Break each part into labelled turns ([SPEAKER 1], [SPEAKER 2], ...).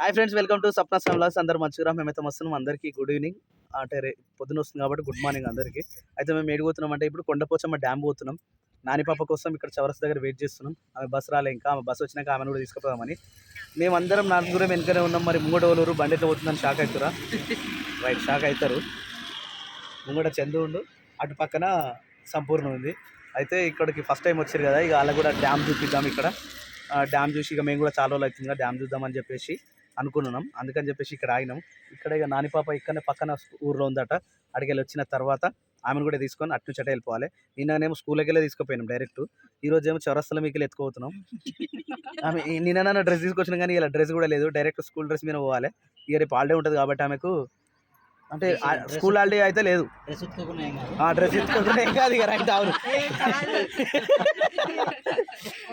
[SPEAKER 1] Hi friends welcome to Sapna సమ్లాస్ అందరు మంచిగా మేమైతే వస్తున్నాం అందరికీ. గుడ్ ఈవినింగ్ అంటే రే పొద్దున వస్తుంది కాబట్టి గుడ్ మార్నింగ్ అందరికీ. అయితే మేము ఏడిపోతున్నాం అంటే ఇప్పుడు కొండపోచమ్మ డ్యామ్ పోతున్నాం. నాని పాప కోసం ఇక్కడ చవరస్ దగ్గర వెయిట్ చేస్తున్నాం. ఆమె బస్ రాలే ఇంకా. ఆమె బస్ వచ్చినాక ఆమెను కూడా తీసుకుపోదామని. మేమందరం నలుగురం వెనుకనే ఉన్నాం. మరి ముంగట ఓలూరు బండి ఎట్లా పోతుందని షాక్ అవుతురా? రైట్ షాక్ అవుతారు. ముంగట చందు ఉండు. అటు పక్కన సంపూర్ణ ఉంది. అయితే ఇక్కడికి ఫస్ట్ టైం వచ్చారు కదా ఇక వాళ్ళకి కూడా డ్యామ్ చూపిద్దాం ఇక్కడ. డ్యామ్ చూసి ఇక మేము కూడా చాలా రోజులు అవుతుంది కదా డ్యామ్ చూద్దామని చెప్పేసి. అనుకున్నాం. అందుకని చెప్పేసి ఇక్కడ ఆగినాం. ఇక్కడ ఇక నాని పాప ఇక్కడనే పక్కన ఊర్లో ఉందట. అడిగి వచ్చిన తర్వాత ఆమెను కూడా తీసుకొని అటు నుంచి అటే వెళ్ళిపోవాలి. నిన్ననేమో స్కూల్కి వెళ్ళి తీసుకుపోయినాం డైరెక్ట్. ఈ రోజు ఏమో చౌరస్తల మీకు ఎత్తుకుపోతున్నాం. ఆమె నిన్న డ్రెస్ తీసుకొచ్చినా కానీ ఇలా డ్రెస్ కూడా లేదు. డైరెక్ట్ స్కూల్ డ్రెస్ మీద పోవాలి. ఇక రేపు హాలిడే ఉంటుంది కాబట్టి ఆమెకు అంటే స్కూల్ హాలిడే అయితే లేదు.
[SPEAKER 2] డ్రెస్ ఏం కాదు.
[SPEAKER 1] ఆ డ్రెస్ ఎత్తుకుంటే ఏం కాదు ఇక రైట్ అవును.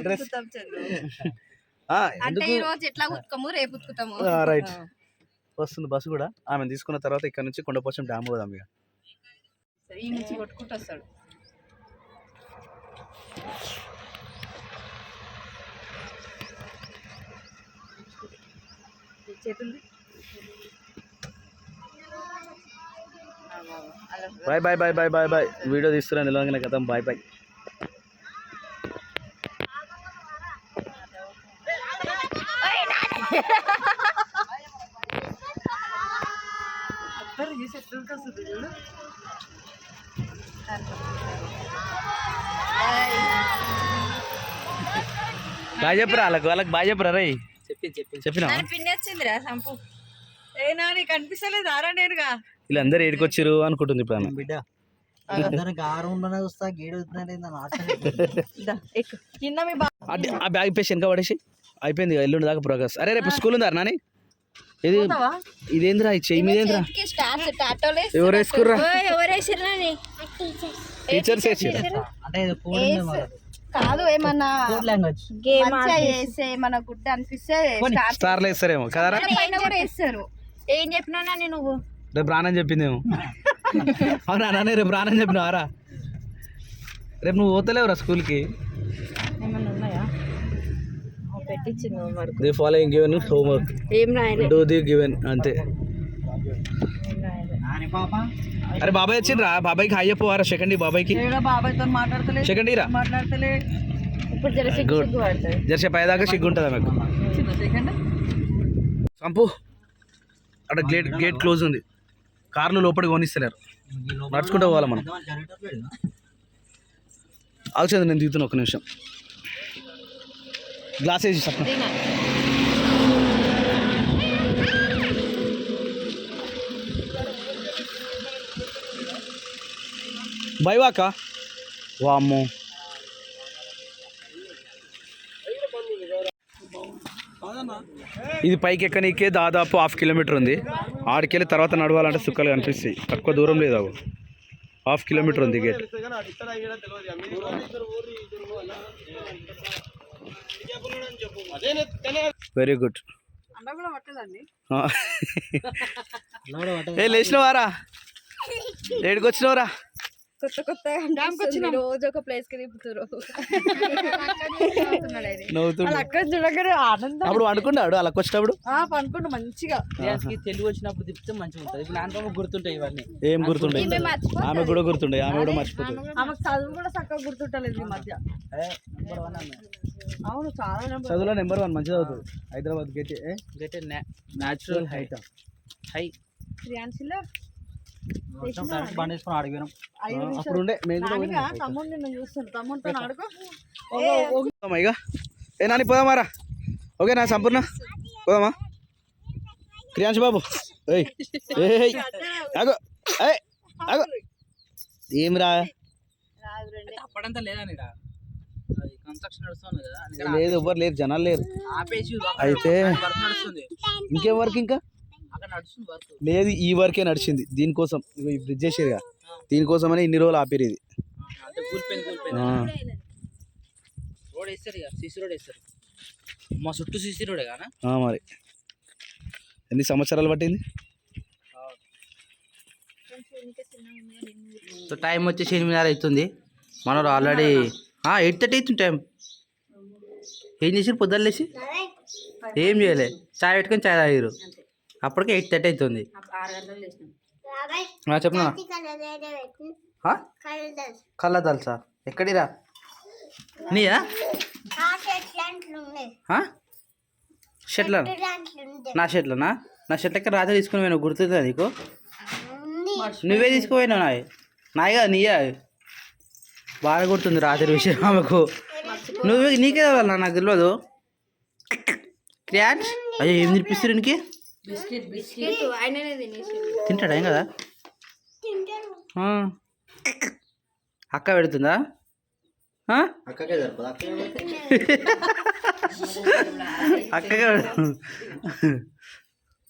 [SPEAKER 1] డ్రెస్
[SPEAKER 3] అంటే
[SPEAKER 1] ఎందుకు?
[SPEAKER 3] ఈ రోజు ఎట్లా ఉతుకము? రేపు ఉతుకుతాము.
[SPEAKER 1] రైట్. వస్తుంది బస్సు కూడా. ఆమె తీసుకున్న తర్వాత ఇక్కడ నుంచి కొండపోచం డ్యామ్ పోదాం ఇక.
[SPEAKER 3] ఈ నుంచి కొట్టుకుంటూ వస్తాడు. ఈ చేతులు
[SPEAKER 1] bye bye bye bye bye. Bye video తీస్తున్నాను నిలవగానే కదా బాయ్ బాయ్. బాయ్ చెప్పురా వాళ్ళకి వాళ్ళకి బాయ్ చెప్పురా రై
[SPEAKER 2] చెప్పి చెప్పి
[SPEAKER 1] చెప్పినా
[SPEAKER 3] పిన్ని వచ్చిందిరా సంపు.
[SPEAKER 4] ఏ నాని కనిపిస్తలేదు ఆరా నేనుగా.
[SPEAKER 1] వీళ్ళందరూ ఏడుకొచ్చారు అనుకుంటుంది ఇప్పుడు ఆమె.
[SPEAKER 2] బిడ్డ
[SPEAKER 1] ఆ. బ్యాగ్ పేసి వెనక పడేసి. అయిపోయింది ఎల్లుండి దాకా ప్రోగ్రెస్ అరే రేపు స్కూల్ ఉందా నాని? ఇది ఇదేంద్రా ఈ చెయ్యి మీద ఏంద్రా
[SPEAKER 3] చేతికి స్టార్స్ టాటోలు
[SPEAKER 1] ఎవరు వేసుకుర్రా టీచర్స్
[SPEAKER 2] ఇది.
[SPEAKER 3] కాదు ఏమన్నా
[SPEAKER 2] కోడ్ లాంగ్వేజ్
[SPEAKER 3] గేమ్ వేస్తే మన గుడ్డ అనిపిస్తే స్టార్స్
[SPEAKER 1] స్టార్లు వేస్తారేమో కదరా
[SPEAKER 3] పైన కూడా వేస్తారు. ఏం చెప్పినా నాని నువ్వు?
[SPEAKER 1] రేపు రానని చెప్పిందేమో. అవునా నాన్న రేపు రానని చెప్పినావారా రేపు నువ్వు పోతలేవురా స్కూల్కి?
[SPEAKER 3] ఏమన్నా పెట్టించింది మరి
[SPEAKER 1] ది ఫాలోయింగ్ గివెన్ హోంవర్క్.
[SPEAKER 3] ఏం రాయలే.
[SPEAKER 1] డూ ది గివెన్ అంతే. అరే బాబాయ్ వచ్చిండ్రా? బాబాయ్కి హాయ్ చెప్పవారా సెకండ్ బాబాయ్కి?
[SPEAKER 4] బాబాయ్తో మాట్లాడతలే.
[SPEAKER 1] సెకండ్ ఇరా.
[SPEAKER 4] మాట్లాడతలే.
[SPEAKER 3] ఇప్పుడు జర సిగ్గు
[SPEAKER 1] జర్సే పైదాకా సిగ్గు ఉంటుందా మీకు?
[SPEAKER 4] చిన్న సెకండ్.
[SPEAKER 1] సంపు. అక్కడ గేట్ గేట్ క్లోజ్ ఉంది. కార్లు లోపలికి కొనిస్తలేరు. నడుచుకుంటూ పోవాలి మనం. ఆగుతుంది నేను దిగుతున్నా ఒక నిమిషం. గ్లాస్ వేసి చెప్పండి బైవాక? వామ్మో. ఇది పైకి ఎక్కనీకే దాదాపు హాఫ్ కిలోమీటర్ ఉంది. ఆడికెళ్ళి తర్వాత నడవాలంటే సుక్కలు కనిపిస్తాయి. తక్కువ దూరం లేదు అవు. హాఫ్ కిలోమీటర్ ఉంది గేట్. Very good. ఏ లేచినవారా? ఏడికి వచ్చినవరా
[SPEAKER 3] కొత్త కొత్త రోజు ఒక ప్లేస్కి తిప్పుతారు
[SPEAKER 4] అక్కడ చూడగానే ఆనందం
[SPEAKER 1] అప్పుడు అనుకున్నాడు అలా వచ్చినప్పుడు
[SPEAKER 4] ఆ పనుకుంటూ మంచిగా.
[SPEAKER 2] కి తెలుగు వచ్చినప్పుడు తిప్పితే మంచిగా ఉంటుంది. ఇప్పుడు గుర్తుంటాయి ఇవన్నీ.
[SPEAKER 1] ఏం గుర్తుండే? ఆమె కూడా గుర్తుండే. ఆమె కూడా మర్చిపోతుంది.
[SPEAKER 4] ఆమెకు చదువు కూడా చక్కగా గుర్తుంటలేదు ఈ మధ్య. అవును చాలా
[SPEAKER 1] చదువులో నెంబర్ వన్ మంచిగా చదువుతుంది Hyderabad gate
[SPEAKER 2] get natural height high
[SPEAKER 4] శ్రీయాన్సిలో?
[SPEAKER 1] ఇక. ఏ. నాని పోదామారా ఓకే నా సంపూర్ణ. పోదామా? క్రియాంశ్ బాబు. ఏయ్ ఏయ్ ఆగో. ఏయ్ ఆగో. ఏం రా?
[SPEAKER 2] అప్పుడంతా లేదని కన్స్ట్రక్షన్ నడుస్తుంది కదా అందుకని
[SPEAKER 1] లేదు ఎవ్వరు లేరు జనాలు లేరు. అయితే
[SPEAKER 2] వర్క్ నడుస్తుంది.
[SPEAKER 1] ఇంకేం? లేదు ఈ వర్కే నడిచింది. దీనికోసం ఇగో ఈ బ్రిడ్జ్ చేసేదిగా దీనికోసమని ఇన్ని రోజులు ఆపేరు ఇది.
[SPEAKER 2] అంటే కూలిపోయింది కూలిపోయింది
[SPEAKER 1] ఆ,
[SPEAKER 2] రోడ్ వేస్తారు ఇక సీసీ రోడ్ వేస్తారు. మా చుట్టూ సీసీ రోడే కానీ?
[SPEAKER 1] ఆ, మరి. ఎన్ని సంవత్సరాలు పట్టింది?
[SPEAKER 2] సో టైం వచ్చేసి ఎనిమిదిన్నర అవుతుంది. మనోడు ఆల్రెడీ ఎయిట్ థర్టీ అవుతుంది టైం. ఏం చేసారు పొద్దున్న లేచి? ఏం చేయలే. చాయ్ పెట్టుకొని చాయ్ తాగిరు అప్పటికే ఎయిట్ థర్టీ అవుతుంది. చెప్పనా? కళ్ళ తెలుసా ఎక్కడిరా? నీయా? ఆ? షర్ట్ల? నా షర్ట్లనా? నా షర్ట్ ఎక్కడ రాత్రి తీసుకుని పోయినా గుర్తుందా నీకు? నువ్వే తీసుకుపోయినావు నాయ్. నాయ్ కదా నీయే. బాగా గుర్తుంది రాత్రి విషయం ఆమెకు. నువ్వు నీకే కావాలన్నా నాకు తెలియదు క్రియాన్స్? అయ్యో ఏం తినిపిస్తారు నీకు
[SPEAKER 5] బిస్కెట్ బిస్కెట్.
[SPEAKER 3] ఆయననే తినేసి
[SPEAKER 2] తింటాడా? ఏం కదా. అక్క పెడుతుందా?
[SPEAKER 6] అక్కకే సరిపోదు?
[SPEAKER 2] అక్కగా పెడుతుంది.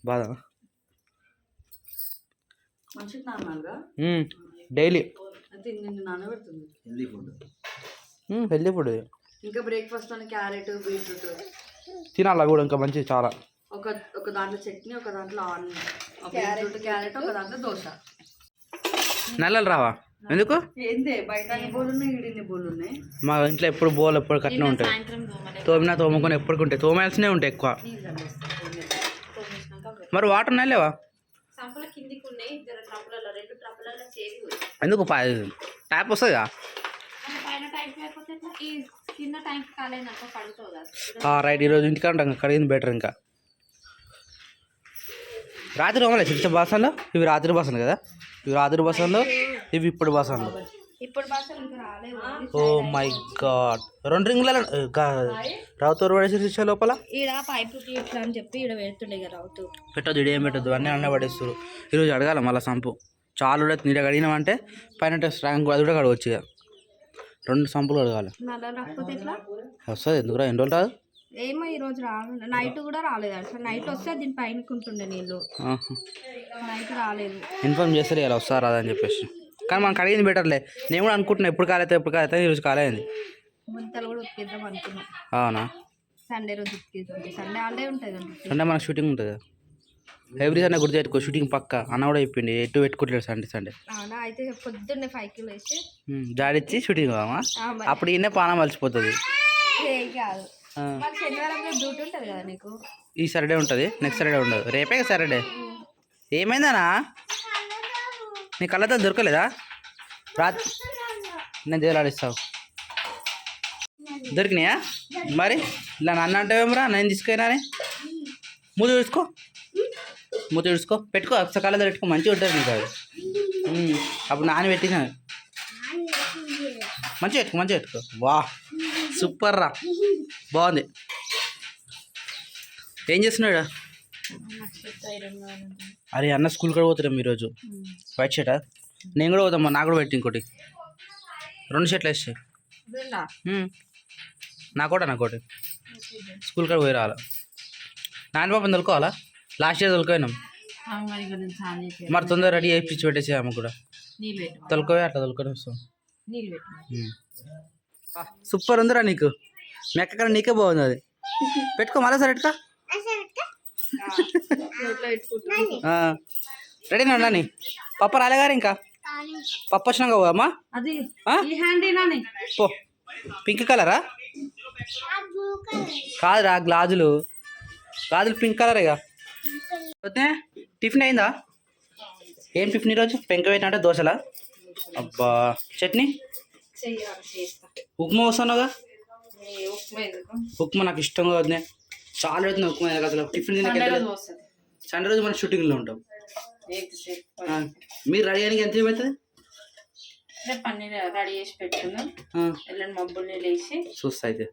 [SPEAKER 2] బాధ. Daily.
[SPEAKER 6] Healthy food
[SPEAKER 2] healthy food
[SPEAKER 4] ఇంకా బ్రేక్ఫాస్ట్ క్యారెట్ బీట్రూట్.
[SPEAKER 2] తినాలా కూడా ఇంకా మంచిది చాలా.
[SPEAKER 4] ఒక ఒక దాంట్లో చట్నీ ఒక దాంట్లో ఆనియన్ ఒక బీట్రూట్ క్యారెట్ ఒక దాంట్లో దోశ.
[SPEAKER 2] నల్లలు రావా? ఎందుకు?
[SPEAKER 4] ఏందే బయట అన్ని బోలు ఉన్నాయి ఈడిన్ని బోలు ఉన్నాయి
[SPEAKER 2] మా ఇంట్లో ఎప్పుడు బోల్ ఎప్పుడు కట్టిన ఉంటాయి. తోమినా తోముకొని ఎప్పటికి ఉంటాయి. తోమాల్సినే ఉంటాయి ఎక్కువ. మరి వాటర్ ఉన్నాయి లేవా? ఎందుకు ట్యాప్ వస్తుందిగా రైట్ ఈరోజు ఇంటికి ఉంటాం కడిగింది బెటర్ ఇంకా. రాత్రి తోమలే చిన్న బాసనలో ఇవి రాత్రి బాసనలు కదా. ఇవి రాత్రి బాసనలు ఇవి ఇప్పుడు బాసనలు.
[SPEAKER 3] భాషలు
[SPEAKER 2] ఓ మై గాడ్. రెండు రింగుల రావుతూరు పడేసి శిక్ష లోపల?
[SPEAKER 3] ఈడ పైపు ఇట్లా అని చెప్పి ఈడ పెడుతుండే కదా రావుతూ
[SPEAKER 2] పెట్టొద్దు ఇడేం పెట్టద్దు అన్నీ అన్నీ పడేస్తారు ఈరోజు అడగాల మళ్ళీ సంపు. చాలు కూడా నీడ కడిగినామంటే పైన స్ట్రాంగ్ అది కూడా కడగవచ్చు ఇక. రెండు సంపులు
[SPEAKER 3] ఎట్లా?
[SPEAKER 2] వస్తుంది ఎందుకురా? ఎన్ని రోజులు రాదు?
[SPEAKER 3] ఏమో ఈ రోజు రాలేదు నైట్ కూడా రాలేదు అసలు. నైట్ వస్తే దీని పైన ఉంటుండే నీళ్ళు నైట్ రాలేదు.
[SPEAKER 2] ఇన్ఫార్మ్ చేస్తారు ఇలా వస్తారా రాదా అని చెప్పేసి. కానీ మనం కడిగింది బెటర్లే. నేను కూడా అనుకుంటున్నా ఎప్పుడు కాలేదు ఎప్పుడు కాలేదు ఈరోజు కాలేదు.
[SPEAKER 3] ముంతలు కూడా ఉతికిద్దాం అనుకున్నాం.
[SPEAKER 2] అవునా?
[SPEAKER 3] సండే రోజు ఉతికిద్దాం. సండే హాలిడే ఉంటుంది
[SPEAKER 2] సండే మనకు షూటింగ్ ఉంటుంది ఎవ్రీ సండే గుర్తు పెట్టుకో షూటింగ్ పక్క. అన్న కూడా చెప్పిండి ఎటు పెట్టుకుంటాడు సండే సండే.
[SPEAKER 3] అవునా? అయితే పొద్దున్నే ఫైవ్కి లేచి
[SPEAKER 2] జాడిచ్చి షూటింగ్ అప్పుడు ఈయనే పానం మలిచిపోతుంది.
[SPEAKER 3] కాదు.
[SPEAKER 2] ఆ.
[SPEAKER 3] మరి శనివారం రోజు డ్యూటీ ఉంటుంది కదా నీకు?
[SPEAKER 2] ఈ సాటర్డే ఉంటుంది. నెక్స్ట్ సాటర్డే ఉండదు. రేపే సాటర్డే ఏమైందనా నీ కళ్ళతో దొరకలేదా? రాత్రి నేను జైలాడిస్తావు దొరికినాయా? మరి ఇలా నన్ను అంటావేమరా? నేను తీసుకుపోయినా మూత చూసుకో మూత చూసుకో పెట్టుకో. కళ్ళతో పెట్టుకో. మంచిగా ఉంటుంది నీకు అది. అప్పుడు నాన్న పెట్టిన మంచిగా పెట్టుకో మంచిగా పెట్టుకో. వా సూపర్ రా. బాగుంది. ఏం చేస్తున్నాడు? అరే అన్న స్కూల్ కూడా పోతున్నాం ఈరోజు. వైట్ షర్టా నేను కూడా పోతామ్మా నాకు కూడా పెట్టి ఇంకోటి. రెండు షర్ట్లు వేసాయి నాకు కూడా నాకు ఒకటి. స్కూల్ కాడ పోయి రావాలి? నాన్న పాపం తొలుకోవాలా? లాస్ట్ ఇయర్ తొలుకోయినాం
[SPEAKER 5] మరి
[SPEAKER 2] తొందర రెడీ అయి పిచ్చి పెట్టేసి ఆమె కూడా. తొలుకోవే అట్లా తొలుకొని వస్తాం. సూపర్ ఉందిరా నీకు. మీ అక్క నీకే బాగుంది అది. పెట్టుకో మళ్ళీ సార్
[SPEAKER 3] పెట్టుకుంటున్నాం
[SPEAKER 2] రెడీ నాని? పప్ప రాలే గారు ఇంకా? పప్ప వచ్చినాక
[SPEAKER 4] నాని.
[SPEAKER 2] పో. పింక్ కలరా? కాదురా గ్లాజులు గాజులు పింక్ కలర్ ఇక. వద్దే టిఫిన్ అయిందా? ఏం టిఫిన్ ఈరోజు? పెంక పెట్టినట్టే దోశలా? అబ్బా. చట్నీ?
[SPEAKER 5] చెయ్యాలి చేస్తా.
[SPEAKER 2] ఉప్మా వస్తున్నావుగా
[SPEAKER 5] ఏ ఉప్మా ఎందుకు?
[SPEAKER 2] ఉప్మా నాకు ఇష్టంగా వద్దే చాలా అవుతుంది ఉప్మా అసలు. టిఫిన్
[SPEAKER 5] సండే రోజు వస్తుంది.
[SPEAKER 2] సండే రోజు మనం షూటింగ్లో ఉంటాం. మీరు రెడీ అయ్యానికి ఎంత సేపు అవుతుంది?
[SPEAKER 5] పన్నీర్ రెడీ చేసి పెట్టుకుందాం.
[SPEAKER 2] ఆ,
[SPEAKER 5] ఎల్లుండి మబ్బుల్ని లేచి
[SPEAKER 2] చూస్తా అయితే.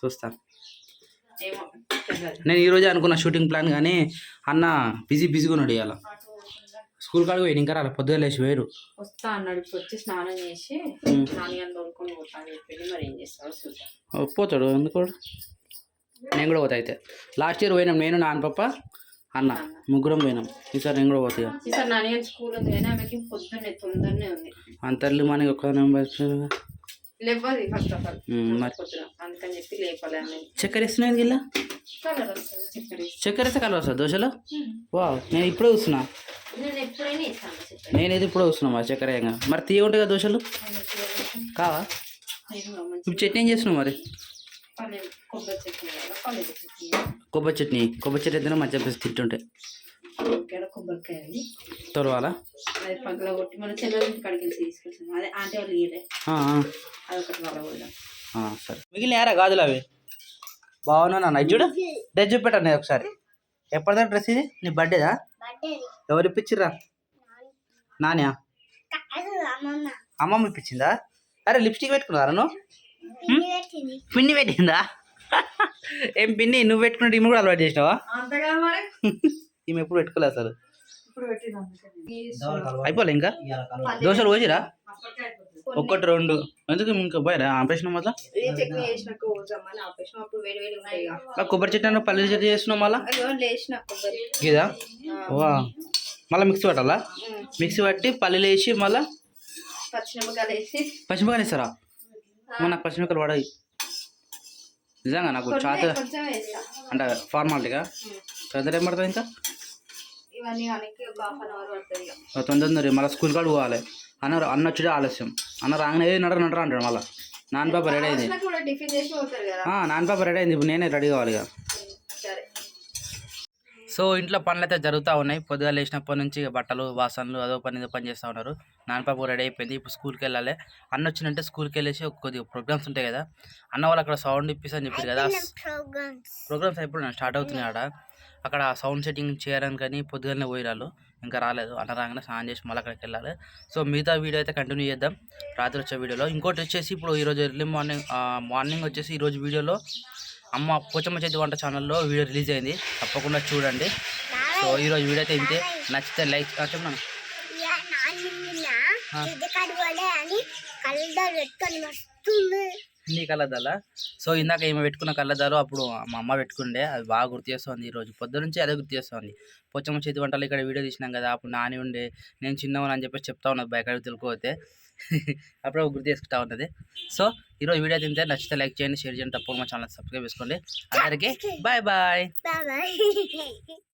[SPEAKER 2] చూస్తా. నేను ఈరోజే అనుకున్న షూటింగ్ ప్లాన్ కానీ అన్న బిజీ బిజీగా ఉన్నాడు ఇవాళ. స్కూల్ కాడికి పోయి ఇంకా రాలే పొద్దుగా లేచి వేరు
[SPEAKER 5] వస్తా అన్నాడు. ఇప్పుడు వచ్చి స్నానం చేసి. నాన్నగారిని మరి ఏం చేస్తాడో చూద్దాం.
[SPEAKER 2] పోతాడు. ఎందుకు? నేను కూడా పోతా అయితే. లాస్ట్ ఇయర్ పోయినాం. నేను నాన్న పప్ప అన్న. ముగ్గురం పోయినాం. ఈసారి నేను కూడా పోతా ఇక.
[SPEAKER 5] ఈసారి నాన్నగారి స్కూల్ ఉంది కానీ ఆమెకి పొద్దున్నే తొందరనే ఉంది.
[SPEAKER 2] అంతర్లు మనకి ఒక్క నెంబర్
[SPEAKER 5] లేవది ఫస్ట్ ఆఫ్ ఆల్
[SPEAKER 2] మరి.
[SPEAKER 5] అందుకని చెప్పి లేపాలి ఆమె
[SPEAKER 2] చక్కెర ఇస్తున్నాయి గిల్ల
[SPEAKER 5] కలర్ వస్తుంది చక్కెర.
[SPEAKER 2] చక్కెర వేస్తే కలర్ వస్తుంది దోశలో? వా నేను ఇప్పుడే చూస్తున్నా.
[SPEAKER 5] నేను ఎప్పుడైనా ఇస్తాను చక్కెర.
[SPEAKER 2] నేనైతే ఇప్పుడే చూస్తున్నా మరి చక్కెర ఏంగా మరి తీయ ఉంటాయి కదా దోశలు? కావా?
[SPEAKER 5] మంచి
[SPEAKER 2] ఇప్పుడు చట్నీ ఏం చేస్తున్నావు మరి?
[SPEAKER 5] కొబ్బరి చట్నీ
[SPEAKER 2] కొబ్బరి చట్నీ. కొబ్బరి చట్నీ అయితే మంచిగా తింటుంటే. తొలవాలా?
[SPEAKER 5] అది పగల కొట్టి మన చెల్లెల తీసుకొచ్చాము అదే ఆంటీ వాళ్ళు అదొకటి వాళ్ళ కూడా
[SPEAKER 2] సరే. మిగిలిన యారా గాజులు అవి? బాగున్నా నాన్న. చూడు. డ్రెస్ చూపెట్టాను నేను ఒకసారి. ఎప్పటిదా డ్రెస్ ఇది? నీ బర్త్డేదా? ఎవరు ఇప్పించిర్రా? నాన్యా? అమ్మమ్మ. ఇప్పించిందా? అరే లిప్స్టిక్ పెట్టుకున్నారా నువ్వు? పిన్ని పెట్టిందా. ఏం పిన్ని నువ్వు పెట్టుకున్నట్టు ఈమె కూడా అలవాటు చేసినావా?
[SPEAKER 4] అంతగా మరి?
[SPEAKER 2] ఈమె ఎప్పుడు పెట్టుకోలేదు అసలు.
[SPEAKER 4] ఇప్పుడు పెట్టింది అందుకని.
[SPEAKER 2] అయిపోలే ఇంకా? దోశలు పోసిరా ఒక్కటి రెండు. ఎందుకు ఇంకా పోయారా? ఆపరేషన్ మళ్ళా? కొబ్బరి చట్నీ అన్న పల్లి చట్నీ చేస్తున్నావు మళ్ళా? ఇదా వా. మళ్ళీ మిక్సీ పట్టాలా? మిక్సీ పట్టి పల్లీలు వేసి మళ్ళీ?
[SPEAKER 3] పచ్చిమిరపకాయలు
[SPEAKER 2] ఇస్తారా నాకు పచ్చిమిరపకాయలు పడాయి నిజంగా నాకు చాత అంటే ఫార్మాలిటీగా? తొందర ఏం పడుతుంది ఇంకా. తొందర మళ్ళీ స్కూల్ కాడ పోవాలి. అన్న అన్న వచ్చి ఆలస్యం. అన్న రాగానే "ఏ, నడరు నడరు అంటాడు మళ్ళీ. నాన్న పాప రెడీ అయింది. నాన్న పాప రెడీ అయింది. ఇప్పుడు నేనే రెడీ కావాలి ఇక.
[SPEAKER 3] సరే.
[SPEAKER 2] సో ఇంట్లో పనులు అయితే జరుగుతూ ఉన్నాయి. పొద్దుగా లేచినప్పటి నుంచి ఇక బట్టలు బాసనలు అదో పని ఇదో పని చేస్తూ ఉన్నారు. నాన్నపాప రెడీ అయిపోయింది. ఇప్పుడు స్కూల్కి వెళ్ళాలి. అన్న వచ్చినంటే స్కూల్కి వెళ్ళేసి ఒక కొద్దిగా ప్రోగ్రామ్స్ ఉంటాయి కదా. అన్న వాళ్ళు అక్కడ సౌండ్ ఇప్పిస్తా అని చెప్పారు కదా. ప్రోగ్రామ్స్ అయిపోయి స్టార్ట్ అవుతున్నాయి ఆడ. అక్కడ సౌండ్ సెట్టింగ్ చేయడానికి కానీ పొద్దుగానే పోయి రాళ్ళు ఇంకా రాలేదు. అన్న రాగానే స్నానం చేసి మళ్ళీ అక్కడికి వెళ్ళాలి. సో మిగతా వీడియో అయితే కంటిన్యూ చేద్దాం రాత్రి వచ్చే వీడియోలో. ఇంకోటి వచ్చేసి ఇప్పుడు ఈరోజు ఎర్లీ మార్నింగ్ మార్నింగ్ వచ్చేసి ఈరోజు వీడియోలో అమ్మ పోచమ్మ చేతి వంట ఛానల్లో వీడియో రిలీజ్ అయింది. తప్పకుండా చూడండి. సో ఈరోజు వీడియో అయితే ఇంతే. నచ్చితే లైక్ చెప్పండి నీ కళ్ళద్దాలా? సో ఇందాక ఈమె పెట్టుకున్న కళ్ళద్దాలు అప్పుడు మా అమ్మ పెట్టుకుండే. అది బాగా గుర్తు చేస్తుంది ఈరోజు పొద్దు నుంచి అదే గుర్తు చేస్తుంది. పొచ్చమ్మ చేతి వంటలు ఇక్కడ వీడియో తీసినాం కదా అప్పుడు నాని ఉండే నేను చిన్నవని అని చెప్పేసి చెప్తా ఉన్నది బయట తెలుకోతే అప్పుడు గుర్తు చేసుకుంటా ఉన్నది. సో ఈరోజు వీడియో తింటే నచ్చితే లైక్ చేయండి షేర్ చేయండి తప్పకుండా మా ఛానల్ సబ్స్క్రైబ్ చేసుకోండి. అందరికీ బాయ్ బాయ్.